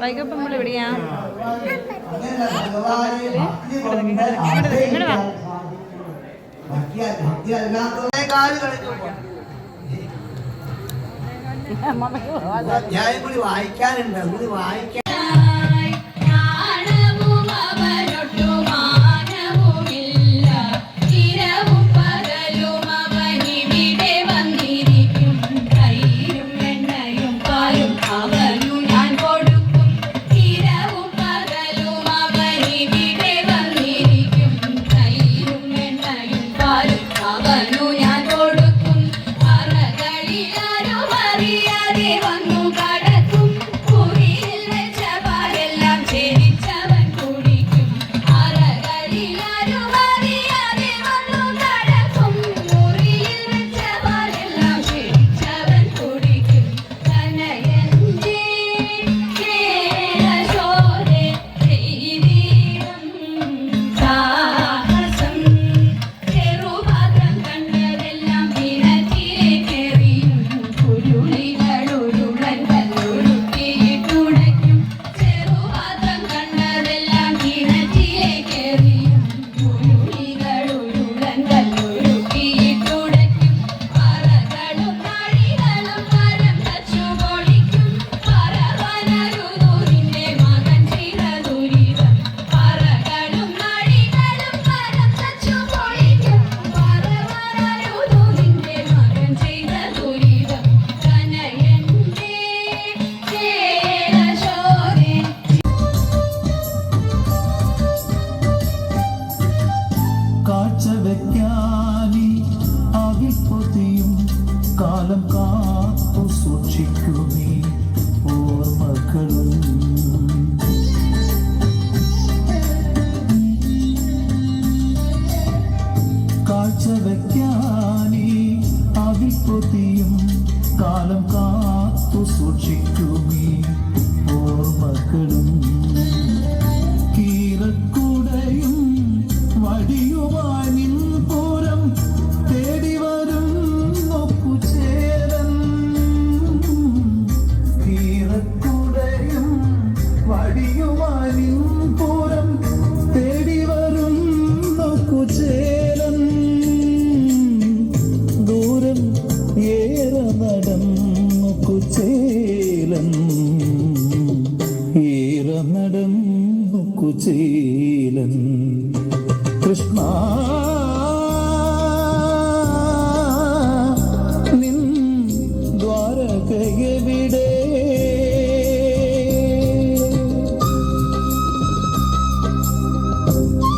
വൈകപ്പം നമ്മൾ വിളിയാ ഞാൻ കൂടി വായിക്കാനുണ്ട്. കൂടി വായിക്കാൻ 아, 네. പ്രസവയ്ക്കാനേ അതിൽ കാലം കാത്തു സൂക്ഷിക്കുമേ. ഈറ നടന്നു കുചീലൻ കൃഷ്ണ. നിൻ ദ്വാരകയെവിടെ? thank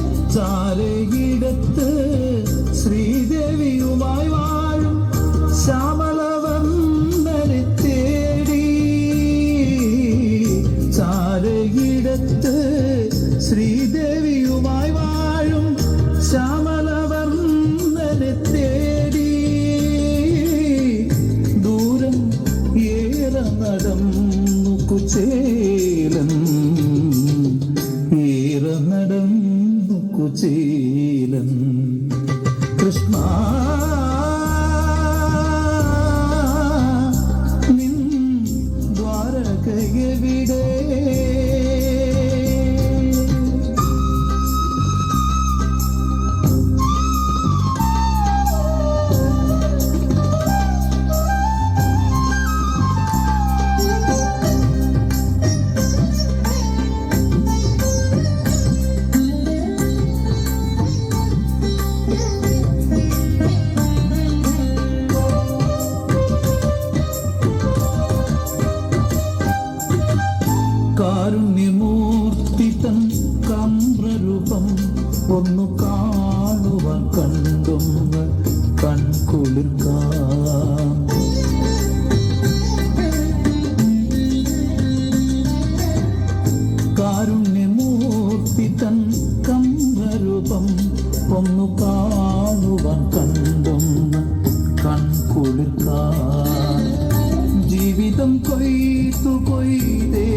ചാരയിടത്ത് ശ്രീദേവിയുമായി വാഴും ശ്യാമളവന്ദനെ തേടി. ചാരയിടത്ത് ശ്രീദേവി കാരുണ്യമൂർത്തി തൻ കമ്രൂപം ഒന്നു കാണുവാൻ കണ്ടൊന്ന് കൺകുളിർക്കാം. കാരുണ്യമൂർത്തി തൻ കമ്രൂപം ഒന്നു കാണുവാൻ കണ്ടൊന്ന് കൺകുളിർക്കാം. ജീവിതം കൊയ്തു കൊയ്തേ